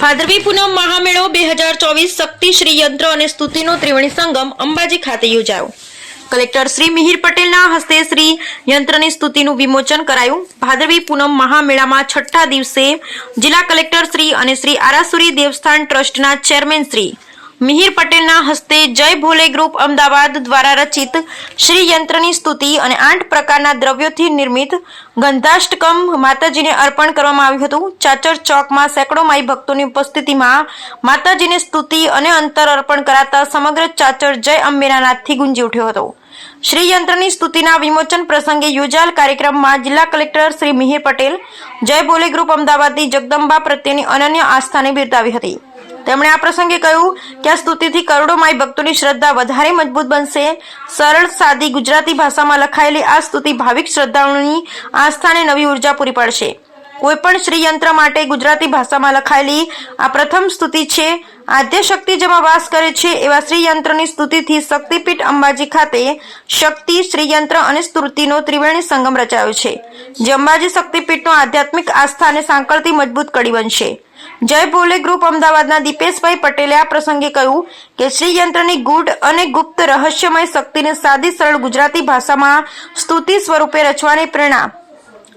ભાદરવી પૂનમ મહામેળો બે હજાર ચોવીસ શક્તિ શ્રી યંત્ર અને સ્તુતિનો ત્રિવેણી સંગમ અંબાજી ખાતે યોજાયો. કલેક્ટર શ્રી મિહિર પટેલના હસ્તે શ્રી યંત્રની સ્તુતિનું વિમોચન કરાયું. ભાદરવી પૂનમ મહામેળામાં છઠ્ઠા દિવસે જિલ્લા કલેક્ટર શ્રી અને શ્રી આરાસુરી દેવસ્થાન ટ્રસ્ટના ચેરમેન શ્રી મિહિર પટેલના હસ્તે જય ભોલે ગ્રુપ અમદાવાદ દ્વારા રચિત શ્રી યંત્રની સ્તુતિ અને આઠ પ્રકારના દ્રવ્યોથી નિર્મિત ગંધાષ્ટકમ માતાજીને અર્પણ કરવામાં આવ્યું હતું. ચાચર ચોકમાં સેંકડો માઈ ભક્તોની ઉપસ્થિતિમાં માતાજીને સ્તુતિ અને અંતર અર્પણ કરાતા સમગ્ર ચાચર જય અંબેના નાદથી ગુંજી ઉઠ્યો હતો. શ્રી યંત્રની સ્તુતિના વિમોચન પ્રસંગે યોજાયેલ કાર્યક્રમમાં જિલ્લા કલેક્ટર શ્રી મિહિર પટેલ જય ભોલે ગ્રુપ અમદાવાદની જગદંબા પ્રત્યેની અનન્ય આસ્થાને બિરદાવી હતી. તેમણે આ પ્રસંગે કહ્યું કે આ સ્તુતિથી કરોડો માય ભક્તોની શ્રદ્ધા વધારે મજબૂત બનશે. સરળ, સાદી ગુજરાતી ભાષામાં લખાયેલી આ સ્તુતિ ભાવિક શ્રદ્ધાળુની આસ્થાને નવી ઊર્જા પૂરી પાડશે. કોઈપણ શ્રીયંત્ર માટે ગુજરાતી ભાષામાં લખાયેલી આ પ્રથમ સ્તુતિ છે, આદ્ય શક્તિ જેમાં વાસ કરે છે એવા શ્રીયંત્રની સ્તુતિથી શક્તિપીઠ અંબાજી ખાતે શક્તિ, શ્રીયંત્ર અને સ્તુતિનો ત્રિવેણી સંગમ રચાયો છે, જે અંબાજી શક્તિપીઠનો આધ્યાત્મિક આસ્થા અને સાંકળતી મજબૂત કડી બનશે. જય ભોલે ગ્રુપ અમદાવાદના દીપેશભાઈ પટેલે આ પ્રસંગે કહ્યું કે શ્રી યંત્રની ગૂઢ અને ગુપ્ત રહસ્યમય શક્તિને સાદી સરળ ગુજરાતી ભાષામાં સ્તુતિ સ્વરૂપે રચવાની પ્રેરણા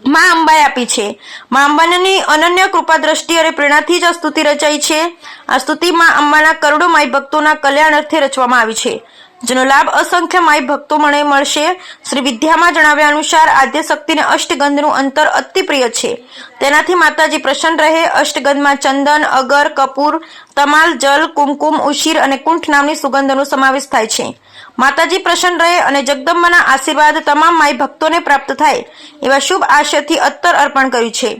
માં અંબાએ આપી છે. માં અંબાની અનન્ય કૃપા દ્રષ્ટિ અને પ્રેરણાથી જ આ સ્તુતિ રચાઈ છે. આ સ્તુતિ માં અંબાના કરોડો માય ભક્તોના કલ્યાણ અર્થે રચવામાં આવી છે. જેનો લાભ અસંખ્ય માય ભક્તો મને મળશે. શ્રી વિદ્યામાં જણાવ્યા અનુસાર આદ્ય શક્તિને અષ્ટગંધનું અંતર અતિ પ્રિય છે. તેનાથી માતાજી પ્રસન્ન રહે. અષ્ટગંધમાં ચંદન, અગર, કપૂર, તમાલ, જલ, કુમકુમ, ઉશીર અને કુંઠ નામની સુગંધનો સમાવેશ થાય છે. માતાજી પ્રસન્ન રહે અને જગદંબાના આશીર્વાદ તમામ માય ભક્તોને પ્રાપ્ત થાય, એવા શુભ આશયથી અત્તર અર્પણ કર્યું છે.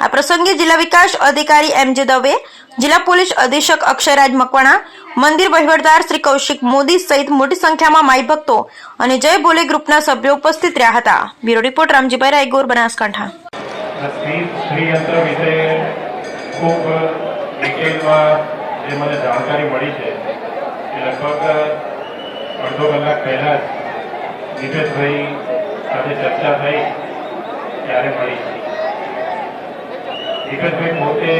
આ પ્રસંગે જિલ્લા વિકાસ અધિકારી એમ જે દવે, જિલ્લા પોલીસ અધિક્ષક અક્ષયરાજ મકવાણા, મંદિર વહીવટદાર શ્રી કૌશિક મોદી સહિત મોટી સંખ્યામાં માઈ ભક્તો અને જય ભોલે ગ્રુપના સભ્યો ઉપસ્થિત રહ્યા હતા. Bureau report Ramjibhai Banaskantha. ડિટેલમાં જે મને જાણકારી મળી છે એ લગભગ અડધો કલાક પહેલાં જ દિપેશભાઈ સાથે ચર્ચા થઈ, ત્યારે મળી. દિપેશભાઈ પોતે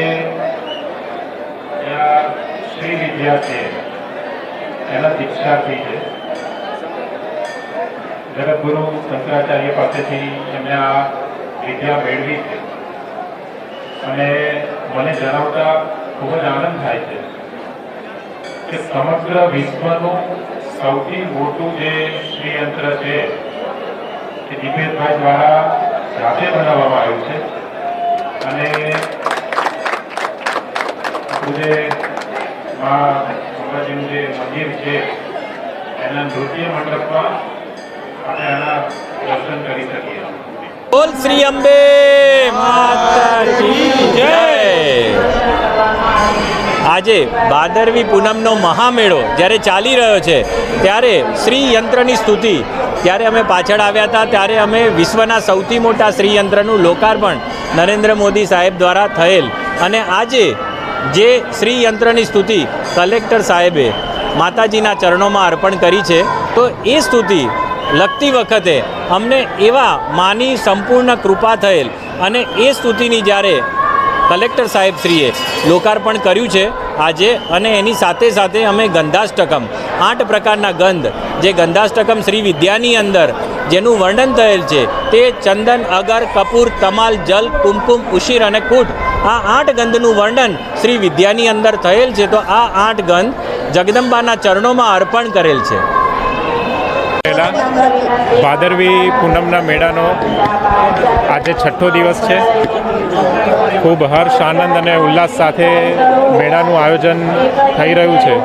ત્યાં શ્રી એના દીક્ષાર્થી છે. જગતગુરુ શંકરાચાર્ય પાસેથી એમણે આ વિદ્યા મેળવી છે. અને મને જણાવતા ખૂબ જ આનંદ થાય છે કે સમગ્ર વિશ્વનું સૌથી મોટું જે શ્રીયંત્ર છે, એ દીપેશભાઈ દ્વારા જાતે બનાવવામાં આવ્યું છે. અને જે અંબાજીનું જે મંદિર છે, એના નૃત્ય મંડપમાં આપણે એના દર્શન કરી શકીએ. બોલ શ્રી અંબે માતાજી જય. આજે ભાદરવી પૂનમનો મહામેળો જ્યારે ચાલી રહ્યો છે, ત્યારે શ્રી યંત્રની સ્તુતિ ત્યારે અમે પાછળ આવ્યા હતા, ત્યારે અમે વિશ્વના સૌથી મોટા શ્રીયંત્રનું લોકાર્પણ નરેન્દ્ર મોદી સાહેબ દ્વારા થયેલ. અને આજે જે શ્રીયંત્રની સ્તુતિ કલેક્ટર સાહેબે માતાજીના ચરણોમાં અર્પણ કરી છે, તો એ સ્તુતિ લખતી વખતે અમને એવા માની સંપૂર્ણ કૃપા થયેલ. અને એ સ્તુતિની જ્યારે કલેક્ટર સાહેબશ્રીએ લોકાર્પણ કર્યું છે આજે અને એની સાથે સાથે અમે ગંધાષ્ટકમ, આઠ પ્રકારના ગંધ. જે ગંધાષ્ટકમ શ્રી વિદ્યાની અંદર, જેનું વર્ણન થયેલ છે, તે ચંદન, અગર, કપૂર, તમાલ, જલ, કુમકુમ, ઉશીર અને કૂટ. આ આઠ ગંધનું વર્ણન શ્રી વિદ્યાની અંદર થયેલ છે, તો આ આઠ ગંધ જગદંબાના ચરણોમાં અર્પણ કરેલ છે. ભાદરવી પૂનમના મેળાનો આજે છઠ્ઠો દિવસ છે. ખૂબ હર્ષ, આનંદ અને ઉલ્લાસ સાથે મેળાનું આયોજન થઈ રહ્યું છે.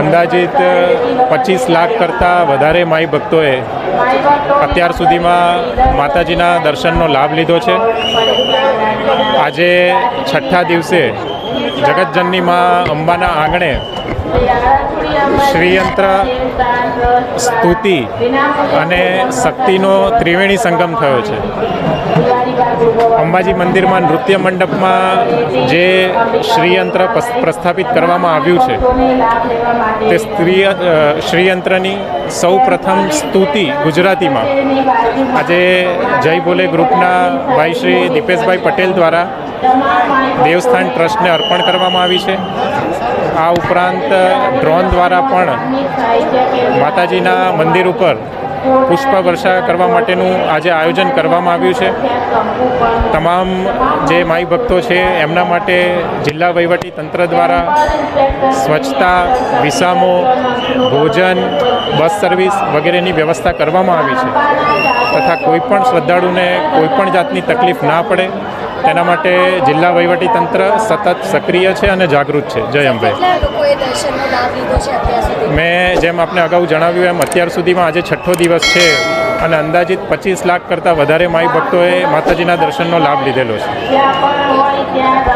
અંદાજિત પચીસ લાખ કરતાં વધારે માઈ ભક્તોએ અત્યાર સુધીમાં માતાજીના દર્શનનો લાભ લીધો છે. આજે છઠ્ઠા દિવસે જગતજનની માં અંબાના આંગણે શ્રીયંત્ર, સ્તુતિ અને શક્તિનો ત્રિવેણી સંગમ થયો છે. અંબાજી મંદિરમાં નૃત્ય મંડપમાં જે શ્રીયંત્ર પ્રસ્થાપિત કરવામાં આવ્યું છે, તે સ્ત્રી શ્રીયંત્રની સૌ પ્રથમ સ્તુતિ ગુજરાતીમાં. આજે જય બોલે ગ્રુપના ભાઈ શ્રી દીપેશભાઈ પટેલ દ્વારા દેવસ્થાન ટ્રસ્ટને અર્પણ કરવામાં આવી છે. આ ઉપરાંત ડ્રોન દ્વારા પણ માતાજીના મંદિર ઉપર પુષ્પ વર્ષા કરવા માટેનું આજે આયોજન કરવામાં આવ્યું છે. તમામ જે માઈ ભક્તો છે એમના માટે જિલ્લા વહીવટી તંત્ર દ્વારા સ્વચ્છતા, વિસામો, ભોજન, બસ સર્વિસ વગેરેની વ્યવસ્થા કરવામાં આવી છે. તથા કોઈપણ શ્રદ્ધાળુને કોઈપણ જાતની તકલીફ ના પડે તેના માટે જિલ્લા વહીવટી તંત્ર સતત સક્રિય છે અને જાગૃત છે. જય અંબે. મેં જેમ આપને અગાઉ જણાવ્યું એમ અત્યાર સુધીમાં આજે છઠ્ઠો દિવસ છે અને અંદાજિત પચીસ લાખ કરતાં વધારે માઈ ભક્તોએ માતાજીના દર્શનનો લાભ લીધેલો છે.